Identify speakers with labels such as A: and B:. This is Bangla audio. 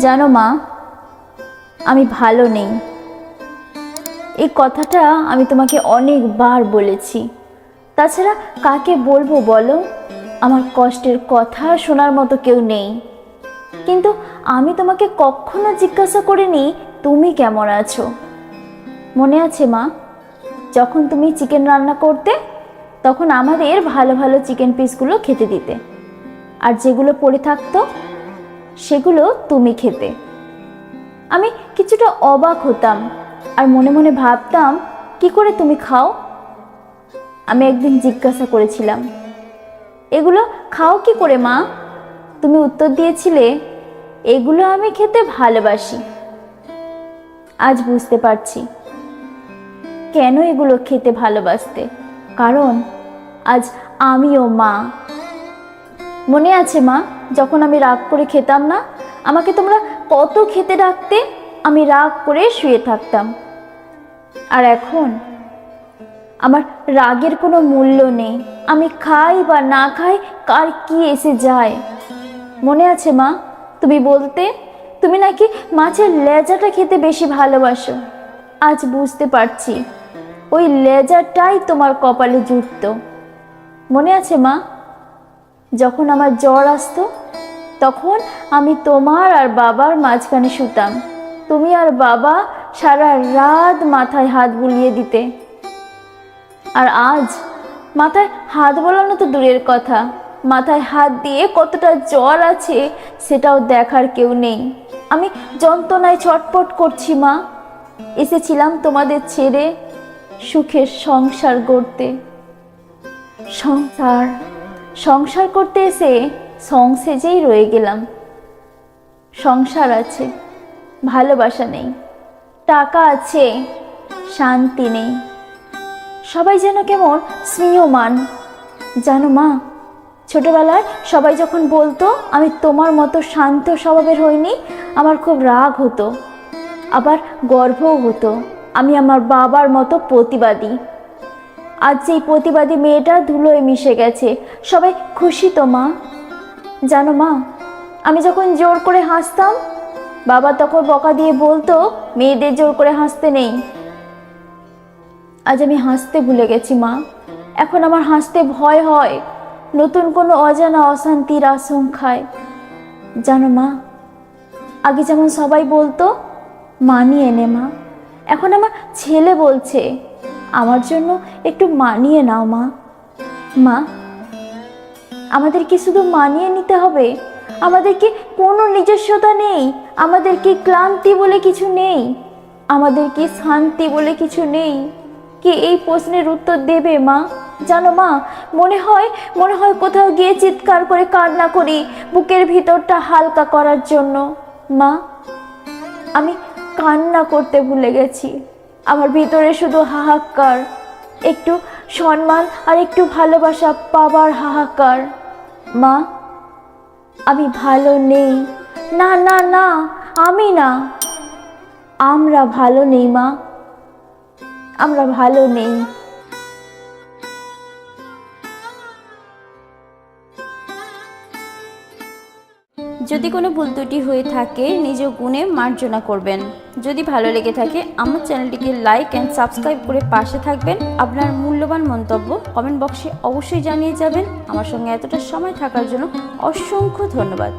A: জানো মা, আমি ভালো নেই। এই কথাটা আমি তোমাকে অনেকবার বলেছি। তাছাড়া কাকে বলব বলো? আমার কষ্টের কথা শোনার মতো কেউ নেই। কিন্তু আমি তোমাকে কখনো জিজ্ঞাসা করিনি, তুমি কেমন আছো? মনে আছে মা, যখন তুমি চিকেন রান্না করতে, তখন আমাদের ভালো ভালো চিকেন পিসগুলো খেতে দিতে। আর যেগুলো পড়ে থাকতো সেগুলো তুমি খেতে। আমি কিছুটা অবাক হতাম আর মনে মনে ভাবতাম, কি করে তুমি খাও? আমি একদিন জিজ্ঞাসা করেছিলাম, এগুলো খাও কি করে, মা? তুমি উত্তর দিয়েছিলে, এগুলো আমি খেতে ভালোবাসি। আজ বুঝতে পারছি কেন এগুলো খেতে ভালোবাসতে, কারণ আজ আমিও মা। মনে আছে মা, যখন আমি রাগ করে খেতাম না, আমাকে তোমরা কত খেতে ডাকতে, আমি রাগ করে শুয়ে থাকতাম। আর এখন আমার রাগের কোনো মূল্য নেই, আমি খাই বা না খাই, কার কি এসে যায়। মনে আছে মা, তুমি বলতে, তুমি নাকি মাছের লেজাটা খেতে বেশি ভালোবাসো। আজ বুঝতে পারছি, ওই লেজাটাই তোমার কপালে জুটত। মনে আছে মা যখন আমার জ্বর আসতো, তখন আমি তোমার আর বাবার মাঝখানে শুতাম। তুমি আর বাবা সারা রাত মাথায় হাত বুলিয়ে দিতে। আর আজ মাথায় হাত বলানো তো দূরের কথা। মাথায় হাত দিয়ে কতটা জ্বর আছে সেটাও দেখার কেউ নেই। আমি যন্ত্রণায় ছটপট করছি, মা। এসেছিলাম তোমাদের ছেড়ে সুখের সংসার গড়তে। সংসার সংসার করতে এসে সংসেজেই রয়ে গেলাম। সংসার আছে, ভালোবাসা নেই, টাকা আছে, শান্তি নেই। সবাই যেন কেমন স্নেহমান। জানো মা, ছোটবেলায় সবাই যখন বলতো, আমি তোমার মতো শান্ত স্বভাবের হইনি আমার খুব রাগ হতো। আবার গর্বও হতো, আমি আমার বাবার মতো প্রতিবাদী আজ যেই প্রতিবাদী মেয়েটা ধুলোয় মিশে গেছে। সবাই খুশি তো, মা? জানো, মা, আমি যখন জোর করে হাসতাম, বাবা তখন বকা দিয়ে বলতো, মেয়েদের জোর করে হাসতে নেই। আজ আমি হাসতে ভুলে গেছি, মা। এখন আমার হাসতে ভয় হয়, নতুন কোনো অজানা অশান্তির আশঙ্কায়। জানো, মা, আগে যেমন সবাই বলতো, মানিয়ে নে, মা। এখন আমার ছেলে বলছে আমার জন্য একটু মানিয়ে নাও, মা। মা আমাদের কি শুধু মানিয়ে নিতে হবে। আমাদেরকে কোনো নিজস্বতা নেই। আমাদেরকে ক্লান্তি বলে কিছু নেই। আমাদেরকে শান্তি বলে কিছু নেই। কি এই প্রশ্নের উত্তর দেবে, মা? জানো, মা, মনে হয় মনে হয় কোথাও গিয়ে চিৎকার করে কান্না করি বুকের ভিতরটা হালকা করার জন্য। মা, আমি কান্না করতে ভুলে গেছি। আমার ভিতরে শুধু হাহাকার, একটু সম্মান আর একটু ভালোবাসা পাবার হাহাকার। মা, আমি ভালো নেই। না না না, আমি না। আমরা ভালো নেই, মা। আমরা ভালো নেই। যদি কোনো ভুল ত্রুটি হয়ে থাকে, নিজ গুণে মার্জনা করবেন। যদি ভালো লেগে থাকে, আমার চ্যানেলটিকে লাইক অ্যান্ড সাবস্ক্রাইব করে পাশে থাকবেন। আপনার মূল্যবান মন্তব্য কমেন্ট বক্সে অবশ্যই জানিয়ে যাবেন। আমার সঙ্গে এতটা সময় থাকার জন্য অসংখ্য ধন্যবাদ।